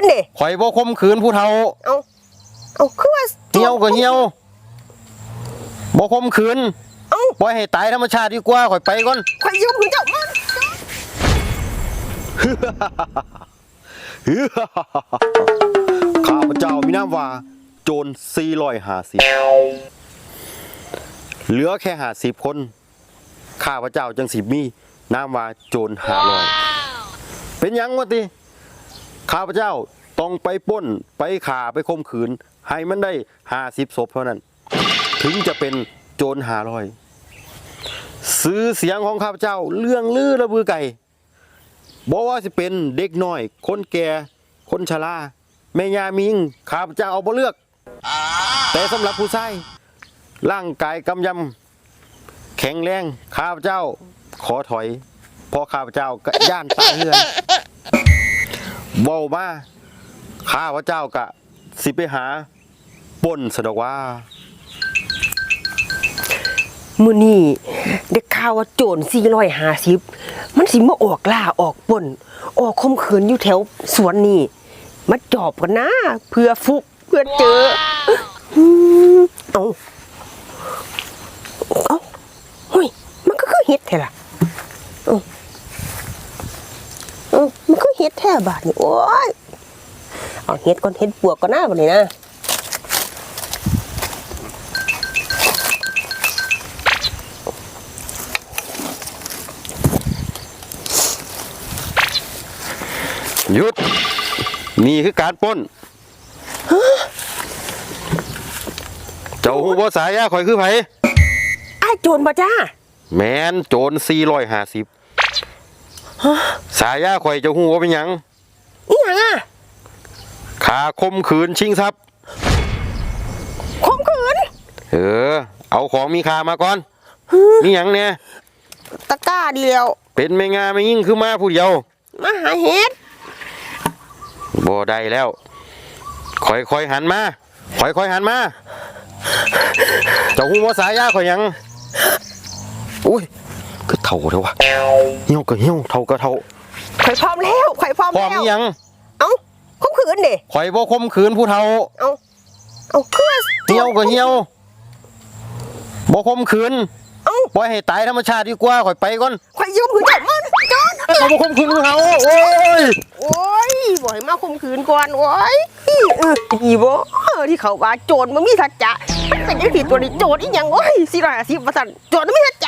นเด้ข่อยบ่ข่มขืนผู้เฒ่าเอาเอาคือว่าเหี่ยวก็เหี่ยวบ่ข่มขืนเอาปล่อยให้ตายธรรมชาติดีกว่าข่อยไปก่อนข่อยยกมือเจ้ามันข้าพเจ้ามีนามว่า โจร450เหลือแค่50คนข้าพเจ้าจังสิมีนามว่าโจร500เป็นหยังวะติ ข้าพเจ้าต้องไปป้นไปข่าไปข่มขืน ให้มันได้50ศพเท่านั้น ถึงจะเป็นโจร500ซื้อเสียงของข้าพเจ้าเรื่องลือระบือไก่บอกว่าสิเป็นเด็กน้อย คนแก่คนชราแม่ยามิงข้าพเจ้าเอาบ่เลือก แต่สำหรับผู้ชายร่างกายกำยำแข็งแรงข้าพเจ้าขอถอยเพราะข้าพเจ้าก็ย่านตาเฮือน เว้ามาข้าพเจ้ากะ สิไปหาป่นสะดอกว่า มือนี้ได้ข่าวว่าโจร450 มันสิมาออกล่าออกปล้น ออกคมขืนอยู่แถวสวนนี่มาจอบกันนะ เพื่อฟุกเพื่อเจออืมเอาเอาเฮ้ยมันก็คือเฮ็ดแท้ล่ะเอาเอ เฮ็ดแท้บาดนี่โอ้ยเอาเฮ็ดก่อนเฮ็ดปวกก่อนหน้าบัดนี้นะหยุด นี่คือการปล้น เจ้าหูบ่สายยาข่อยคือไผไอ้ายโจรบ่จ้า แมนโจร450 สายยาข่อยเจ้าหูว่าเป็นหยังอีหยังอะขาคมขืนชิงทรัพย์ข่มขืนเออ เอาของมีค่ามาก่อนมีหยังเนี่ยตะกร้าเดียว เป็นแม่งาไม่ยิ่งคือมาผู้เดียวมาหาเฮ็ดบ่ได้แล้วค่อยๆหันมาค่อยๆหันมาเจ้าหูบ่สายยาข่อยหยังอุ้ยคือ เท่าเด้อวะเหี่ยวก็เหี่ยวเท่าก็เท่าข่อยพร้อมแล้วข่อยพร้อมพร้อแล้มวอียังเอ้าข่มขืนเด้ข่อยบ่ข่มขืนผู้เฒ่าเอ้าเอ้าคือเหี่ยวก็เหี่ยวบ่ข่มขืนเอ้าปล่อยให้ตายธรรมชาติดีกว่าข่อยไปก่อนข่อยยกมือเจ้ามันจอนข่อยบ่ข่มขืนผู้เฒ่าโอ้ยโอ้ยบ่ให้มาข่มขืนก่อนโอ้ยเอออีบ่เอที่เขาว่าโจรมันมีสัจจะเป็นจังซี่ตัวนี้โจรอีหยังโอ้ย450ว่าซั่นโจรมันมีสัจจะ